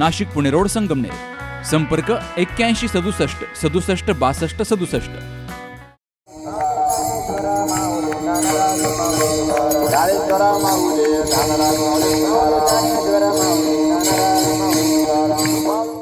Nashik Pune road Sangamner. संपर्क एक्क्याऐंशी सदुसष्ट सदुसष्ट बासष्ट सदुसष्ट.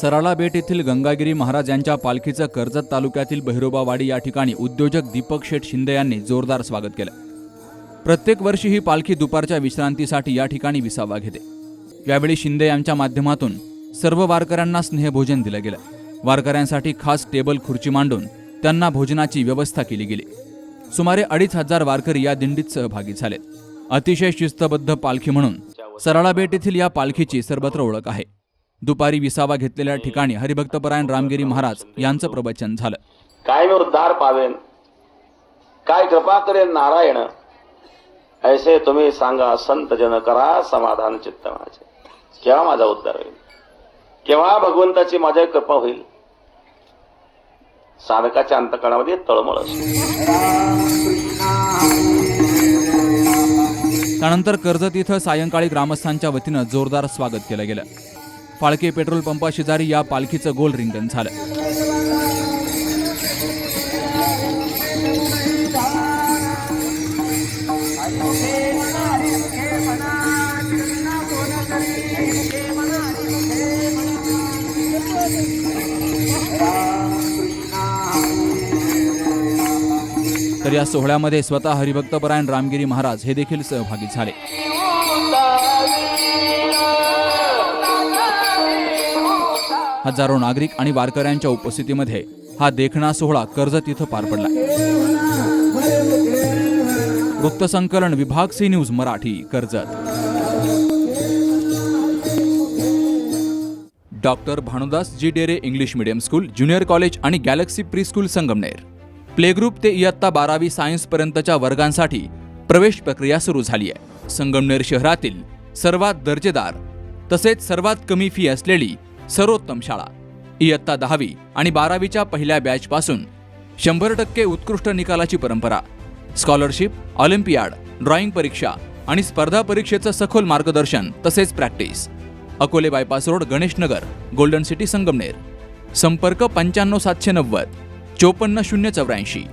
सराळा बेट येथील गंगागिरी महाराज यांच्या पालखीचं कर्जत तालुक्यातील बहिरोबावाडी या ठिकाणी उद्योजक दीपक शेठ शिंदे यांनी जोरदार स्वागत केलं. प्रत्येक वर्षी ही पालखी दुपारच्या विश्रांतीसाठी या ठिकाणी विसावा घेते. यावेळी शिंदे यांच्या माध्यमातून सर्व वारकऱ्यांना स्नेहभोजन दिलं गेलं. वारकऱ्यांसाठी खास टेबल खुर्ची मांडून त्यांना भोजनाची व्यवस्था केली गेली. सुमारे अडीच हजार वारकरी या दिंडीत सहभागी झालेत अतिशय शिस्तबद्ध पालखी म्हणून सराळाबेट येथील या पालखीची सर्वत्र ओळख आहे. दुपारी विसावा घेतलेल्या ठिकाणी हरिभक्तपरायण रामगिरी महाराज यांचं प्रवचन झालं. काय मी उद्धार पावेन? काय कृपा करेन नारायण? ऐसे तुम्ही सांगा संत जन करा समाधान चित्त माझे. केव्हा माझा उद्धार होईल? केव्हा भगवंताची माझ्या कृपा होईल? साधकाच्या अंतकाळामध्ये तळमळ त्यानंतर कर्जत इथं सायंकाळी ग्रामस्थांच्या वतीनं जोरदार स्वागत केलं गेलं. फाळके पेट्रोल पंपा शेजारी या पालखीचं गोल रिंगण झालं. तर या सोहळ्यामध्ये स्वतः हरिभक्तपरायण रामगिरी महाराज हे देखील सहभागी झाले. हजारो नागरिक आणि वारकऱ्यांच्या उपस्थितीमध्ये हा देखणा सोहळा कर्जत इथं पार पडला वृत्तसंकलन विभाग C news Marathi Karjat. Doctor Bhanudas ji Dere English medium school junior college आणि galaxy pre school Sangamner. Play group ते इयत्ता बारावी सायन्सपर्यंतच्या वर्गांसाठी प्रवेश प्रक्रिया सुरू झाली आहे. संगमनेर शहरातील सर्वात दर्जेदार तसेच सर्वात कमी फी असलेली सर्वोत्तम शाळा. इयत्ता दहावी आणि बारावीच्या पहिल्या बॅचपासून शंभर टक्के उत्कृष्ट निकालाची परंपरा. स्कॉलरशिप ऑलिम्पियाड ड्रॉइंग परीक्षा आणि स्पर्धा परीक्षेचं सखोल मार्गदर्शन तसेच practice. Akole bypass road Ganeshnagar golden city Sangamner. संपर्क पंच्याण्णव सातशे नव्वद. चोपन्न शून्य चौऱ्याऐंशी.